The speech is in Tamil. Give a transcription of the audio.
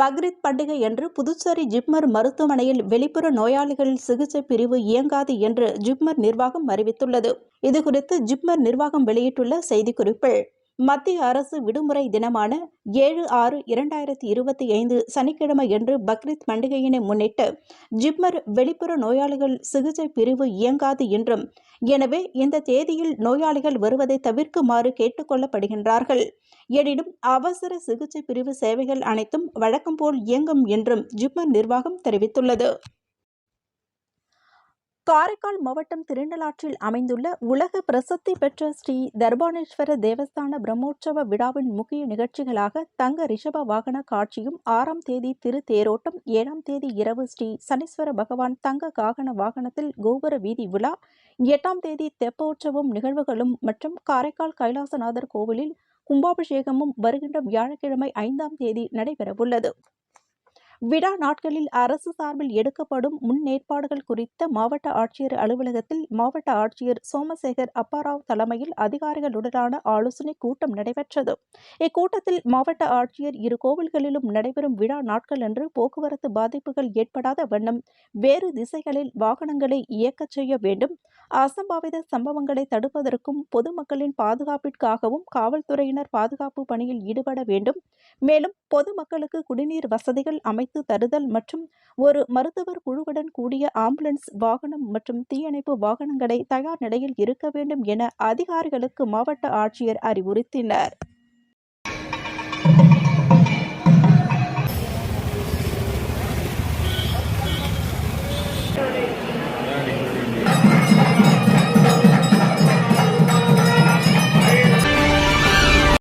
பக்ரீத் பண்டிகை என்று புதுச்சேரி ஜிப்மர் மருத்துவமனையில் வெளிப்புற நோயாளிகள் சிகிச்சை பிரிவு இயங்காது என்று ஜிப்மர் நிர்வாகம் அறிவித்துள்ளது. இதுகுறித்து ஜிப்மர் நிர்வாகம் வெளியிட்டுள்ள செய்திக்குறிப்பில் மத்திய அரசு விடுமுறை தினமான ஏழு ஆறு இரண்டாயிரத்தி இருபத்தி ஐந்து சனிக்கிழமை என்று பக்ரீத் பண்டிகையினை முன்னிட்டு ஜிப்மர் வெளிப்புற நோயாளிகள் சிகிச்சை பிரிவு இயங்காது என்றும் எனவே இந்த தேதியில் நோயாளிகள் வருவதை தவிர்க்குமாறு கேட்டுக்கொள்ளப்படுகின்றார்கள் எனினும் அவசர சிகிச்சை பிரிவு சேவைகள் அனைத்தும் வழக்கம் போல் இயங்கும் என்றும் ஜிப்மர் நிர்வாகம் தெரிவித்துள்ளது. காரைக்கால் மாவட்டம் திருநள்ளாற்றில் அமைந்துள்ள உலக பிரசித்தி பெற்ற ஸ்ரீ தர்பானேஸ்வர தேவஸ்தான பிரம்மோற்சவ விழாவின் முக்கிய நிகழ்ச்சிகளாக தங்க ரிஷப வாகன காட்சியும் ஆறாம் தேதி திரு தேரோட்டம் ஏழாம் தேதி இரவு ஸ்ரீ சனீஸ்வர பகவான் தங்க காகன வாகனத்தில் கோபுர வீதி விழா எட்டாம் தேதி தெப்போற்சவம் நிகழ்வுகளும் மற்றும் காரைக்கால் கைலாசநாதர் கோவிலில் கும்பாபிஷேகமும் வருகின்ற வியாழக்கிழமை ஐந்தாம் தேதி நடைபெறவுள்ளது. விழா நாட்களில் அரசு சார்பில் எடுக்கப்படும் முன்னேற்பாடுகள் குறித்த மாவட்ட ஆட்சியர் அலுவலகத்தில் மாவட்ட ஆட்சியர் சோமசேகர் அப்பாராவ் தலைமையில் அதிகாரிகளுடனான ஆலோசனை கூட்டம் நடைபெற்றது. இக்கூட்டத்தில் மாவட்ட ஆட்சியர் இரு கோவில்களிலும் நடைபெறும் விழா நாட்கள் அன்று போக்குவரத்து பாதிப்புகள் ஏற்படாத வண்ணம் வேறு திசைகளில் வாகனங்களை இயக்கச் செய்ய வேண்டும் அசம்பாவித சம்பவங்களை தடுப்பதற்கும் பொதுமக்களின் பாதுகாப்பிற்காகவும் காவல்துறையினர் பாதுகாப்பு பணியில் ஈடுபட வேண்டும். மேலும் பொதுமக்களுக்கு குடிநீர் வசதிகள் அமைத்து தருதல் மற்றும் ஒரு மருத்துவர் குழுவுடன் கூடிய ஆம்புலன்ஸ் வாகனம் மற்றும் தீயணைப்பு வாகனங்களை தயார் நிலையில் இருக்க வேண்டும் என அதிகாரிகளுக்கு மாவட்ட ஆட்சியர் அறிவுறுத்தினர்.